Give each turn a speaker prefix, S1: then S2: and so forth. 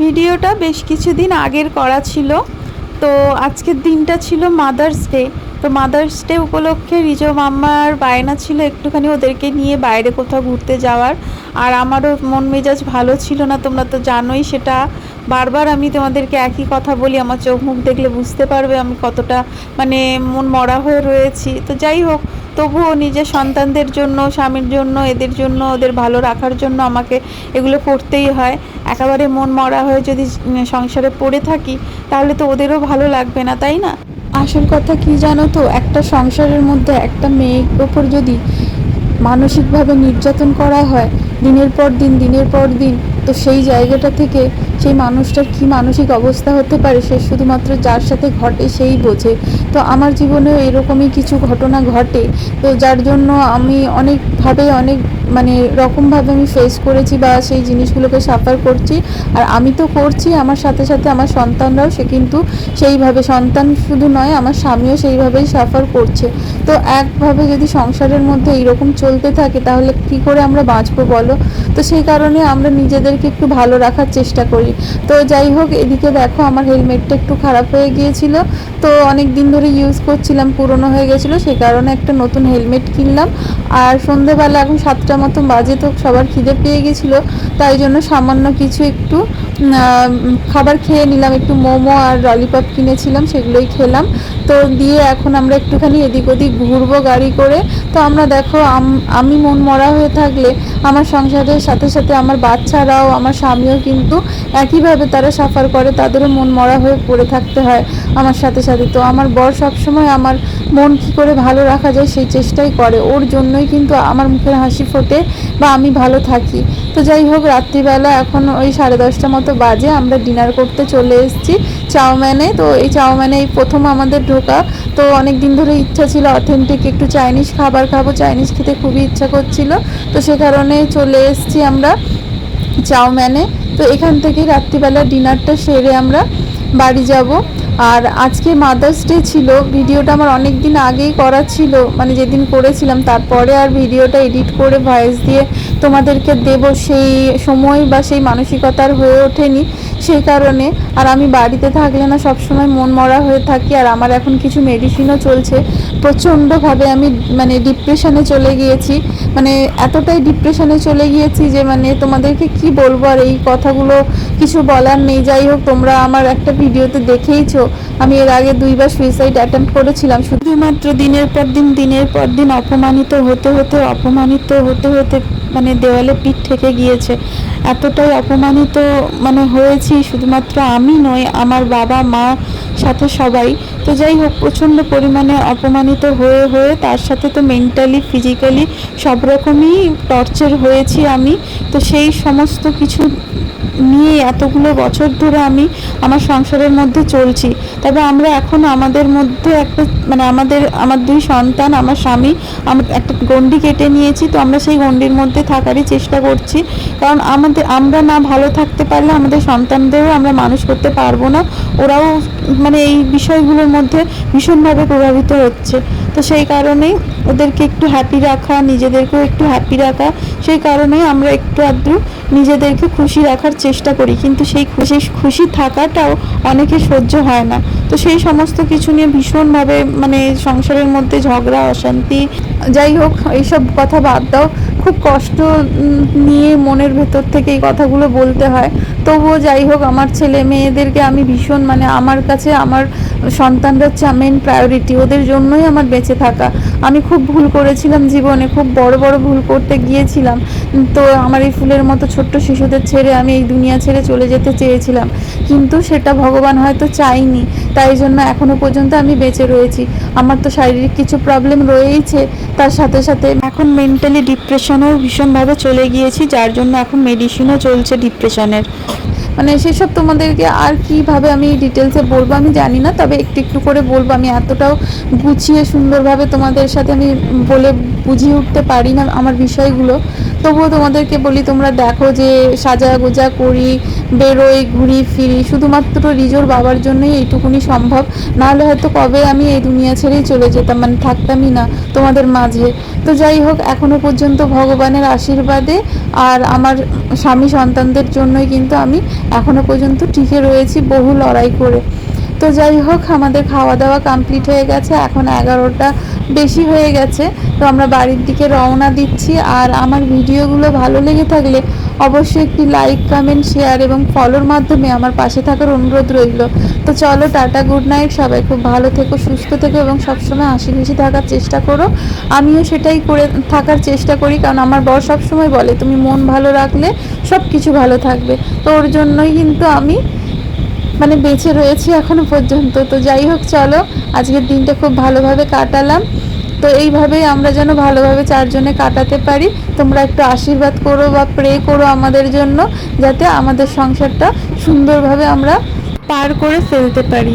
S1: ভিডিওটা বেশ কিছুদিন আগের করা ছিল। তো আজকের দিনটা ছিল মাদার্স ডে তো মাদার্স ডে উপলক্ষে রিজো মাম্মার বায়না ছিল একটুখানি ওদেরকে নিয়ে বাইরে কোথাও ঘুরতে যাওয়ার। আর আমারও মন মেজাজ ভালো ছিল না, তোমরা তো জানোই সেটা। বারবার আমি তোমাদেরকে একই কথা বলি, আমার চোখ মুখ দেখলে বুঝতে পারবে আমি কতটা মানে মন মরা হয়ে রয়েছি। তো যাই হোক, তবুও নিজের সন্তানদের জন্য, স্বামীর জন্য, এদের জন্য, ওদের ভালো রাখার জন্য আমাকে এগুলো করতেই হয়। একেবারে মন মরা হয়ে যদি সংসারে পড়ে থাকি, তাহলে তো ওদেরও ভালো লাগবে না, তাই না? আসল কথা কি জানো তো? একটা সংসারের মধ্যে একটা মেয়ের ওপর যদি মানসিকভাবে নির্যাতন করা হয়, দিনের পর দিন, দিনের পর দিন তো সেই জায়গাটা থেকে সেই মানুষটার কি মানসিক অবস্থা হতে পারে সে শুধুমাত্র যার সাথে ঘটে সেই বোঝে। তো আমার জীবনেও এরকমই কিছু ঘটনা ঘটে। তো যার জন্য আমি অনেকভাবে অনেক মানে রকমভাবে আমি ফেস করেছি বা সেই জিনিসগুলোকে সাফার করছি। আর আমি তো করছি, আমার সাথে সাথে আমার সন্তানরাও সে কিন্তু সেইভাবে, সন্তান শুধু নয়, আমার স্বামীও সেইভাবেই সাফার করছে। তো একভাবে যদি সংসারের মধ্যে এইরকম চলতে থাকে, তাহলে কি করে আমরা বাঁচবো বলো? তো সেই কারণে আমরা নিজেদেরকে একটু ভালো রাখার চেষ্টা করি। তো যাই হোক, এদিকে দেখো আমার হেলমেটটা একটু খারাপ হয়ে গিয়েছিল। তো অনেক দিন ধরে ইউজ করছিলাম, পুরনো হয়ে গেছিল সেই কারণে একটা নতুন হেলমেট কিনলাম। আর সন্ধেবেলা এখন সাতটা মতন বাজে, তো সবার খিদে পেয়ে গেছিল, তাই জন্য সামান্য কিছু একটু খাবার খেয়ে নিলাম, একটু মোমো আর ললিপপ কিনেছিলাম, সেগুলোই খেলাম। তো দিয়ে এখন আমরা একটুখানি এদিক ওদিক ঘুরবো গাড়ি করে। তো আমরা দেখো আম- মন মরা হয়ে থাকলে আমার সংসারের সাথে সাথে আমার বাচ্চারাও, আমার স্বামীও কিন্তু একইভাবে তারা সাফার করে, তাদেরও মন মরা হয়ে পড়ে থাকতে হয় আমার সাথে সাথে। তো আমার বর সবসময় আমার মন কী করে ভালো রাখা যায় সেই চেষ্টাই করে। ওর জন্যই কিন্তু আমার মুখের হাসি ফোটে বা আমি ভালো থাকি। তো যাই হোক, রাত্রিবেলা এখন ওই সাড়ে দশটা মতো বাজে, আমরা ডিনার করতে চলে এসেছি চাউম্যানে তো এই চাউম্যানে এই প্রথম আমাদের ঢোকা। তো অনেক দিন ধরে ইচ্ছা ছিল অথেন্টিক একটু চাইনিজ খাবার খাব। চাইনিজ খেতে খুবই ইচ্ছা করছিল। তো সে কারণে চলে এসেছি আমরা চাউম্যানে তো এখান থেকে রাত্রিবেলা ডিনারটা সেরে আমরা বাড়ি যাব। আর আজকে মাদার্স ডে ছিল, ভিডিওটা আমার অনেক দিন আগেই করা ছিল মানে যেদিন করেছিলাম, তারপরে আর ভিডিওটা এডিট করে ভয়েস দিয়ে তোমাদেরকে দেব সেই সময় বা সেই মানসিকতার হয়ে ওঠেনি সেই কারণে। আর আমি বাড়িতে থাকলে না, সবসময় মন মরা হয়ে থাকি, আর আমার এখন কিছু মেডিসিনও চলছে। প্রচণ্ডভাবে আমি মানে ডিপ্রেশনে চলে গিয়েছি। মানে এতটাই ডিপ্রেশনে চলে গিয়েছি যে মানে তোমাদেরকে কি বলব? আর এই কথাগুলো কিছু বলার নেই। যাই হোক, তোমরা আমার একটা ভিডিওতে দেখেইছো। আমি এর আগে দুইবার সুইসাইড অ্যাটেম্প করেছিলাম। শুধুমাত্র দিনের পর দিন, দিনের পর দিন অপমানিত হতে হতে, অপমানিত হতে হতে মানে দেওয়ালে পিঠ ঠেকে গিয়েছে। এতটাই অপমানিত মানে হয়েছি। শুধুমাত্র আমি নই, আমার বাবা, মা, সাথে সবাই। তো যাই হোক, প্রচণ্ড পরিমাণে অপমানিত হয়ে হয়ে তার সাথে তো মেন্টালি ফিজিক্যালি সব রকমই টর্চার হয়েছি আমি। তো সেই সমস্ত কিছু নিয়ে এতগুলো বছর ধরে আমি আমার সংসারের মধ্যে চলছি। তবে আমরা এখন আমাদের মধ্যে একটা মানে আমাদের, আমার দুই সন্তান, আমার স্বামী আমার একটা গণ্ডি কেটে নিয়েছি। তো আমরা সেই গণ্ডির মধ্যে থাকারই চেষ্টা করছি। কারণ আমাদের, আমরা না ভালো থাকতে পারলে আমাদের সন্তানদেরও আমরা মানুষ করতে পারব না। ওরাও মানে এই বিষয়গুলোর মধ্যে ভীষণভাবে প্রভাবিত হচ্ছে। তো সেই কারণেই ওদেরকে একটু হ্যাপি রাখা, নিজেদেরকেও একটু হ্যাপি রাখা, সেই কারণেই আমরা একটু আধটু নিজেদেরকে খুশি রাখার চেষ্টা করি। কিন্তু সেই খুশি খুশি থাকাটাও অনেকে সহ্য হয় না। তো সেই সমস্ত কিছু নিয়ে ভীষণভাবে মানে সংসারের মধ্যে ঝগড়া, অশান্তি, যাই হোক, এইসব কথা বাদ দাও। খুব কষ্ট নিয়ে মনের ভেতর থেকে এই কথাগুলো বলতে হয়। তবুও যাই হোক আমার ছেলে মেয়েদেরকে আমি ভীষণ মানে আমার কাছে আমার সন্তানরা হচ্ছে মেন প্রায়োরিটি ওদের জন্যই আমার বেঁচে থাকা। আমি খুব ভুল করেছিলাম জীবনে, খুব বড় বড় ভুল করতে গিয়েছিলাম। তো আমার এই ফুলের মতো ছোট্ট শিশুদের ছেড়ে আমি এই দুনিয়া ছেড়ে চলে যেতে চেয়েছিলাম। কিন্তু সেটা ভগবান হয়তো চাইনি তাই জন্য এখনও পর্যন্ত আমি বেঁচে রয়েছি। আমার তো শারীরিক কিছু প্রবলেম রয়েইছে। তার সাথে সাথে এখন মেন্টালি ডিপ্রেশনেও ভীষণভাবে চলে গিয়েছি, যার জন্য এখন মেডিসিনও চলছে ডিপ্রেশনের মানে সেসব তোমাদেরকে আর কীভাবে আমি ডিটেলসে বলব আমি জানি না, তবে একটু একটু করে বলব। আমি এতটাও গুছিয়ে সুন্দরভাবে তোমাদের সাথে আমি বলে বুঝিয়ে উঠতে পারি না আমার বিষয়গুলো। তবুও তোমাদেরকে বলি, তোমরা দেখো যে সাজা গোজা করি, বেরোই, ঘুরি, ফিরি, শুধুমাত্র রিজোর বাবার জন্যই এইটুকুনি সম্ভব। নাহলে হয়তো কবে আমি এই দুনিয়া ছেড়েই চলে যেতাম মানে থাকতামই না তোমাদের মাঝে। তো যাই হোক, এখনও পর্যন্ত ভগবানের আশীর্বাদে আর আমার স্বামী সন্তানদের জন্যই কিন্তু আমি এখনও পর্যন্ত টিকে রয়েছি বহু লড়াই করে। তো যাই হোক, আমাদের খাওয়া দাওয়া কমপ্লিট হয়ে গেছে। এখন এগারোটা বেশি হয়ে গেছে। তো আমরা বাড়ির দিকে রওনা দিচ্ছি। আর আমার ভিডিওগুলো ভালো লেগে থাকলে অবশ্যই একটি লাইক কমেন্ট শেয়ার এবং ফলোর মাধ্যমে আমার পাশে থাকার অনুরোধ রইল। তো চলো, টাটা গুড নাইট সবাই খুব ভালো থেকো, সুস্থ থেকো এবং সবসময় হাসি খুশি থাকার চেষ্টা করো। আমিও সেটাই করে থাকার চেষ্টা করি। কারণ আমার বর সবসময় বলে, তুমি মন ভালো রাখলে সব কিছু ভালো থাকবে। তো ওর জন্যই কিন্তু আমি মানে বেঁচে রয়েছি এখনও পর্যন্ত। তো যাই হোক, চলো, আজকের দিনটা খুব ভালোভাবে কাটালাম। তো এইভাবেই আমরা যেন ভালোভাবে চারজনে কাটাতে পারি। তোমরা একটু আশীর্বাদ করো বা প্রে করো আমাদের জন্য, যাতে আমাদের সংসারটা সুন্দরভাবে আমরা পার করে ফেলতে পারি।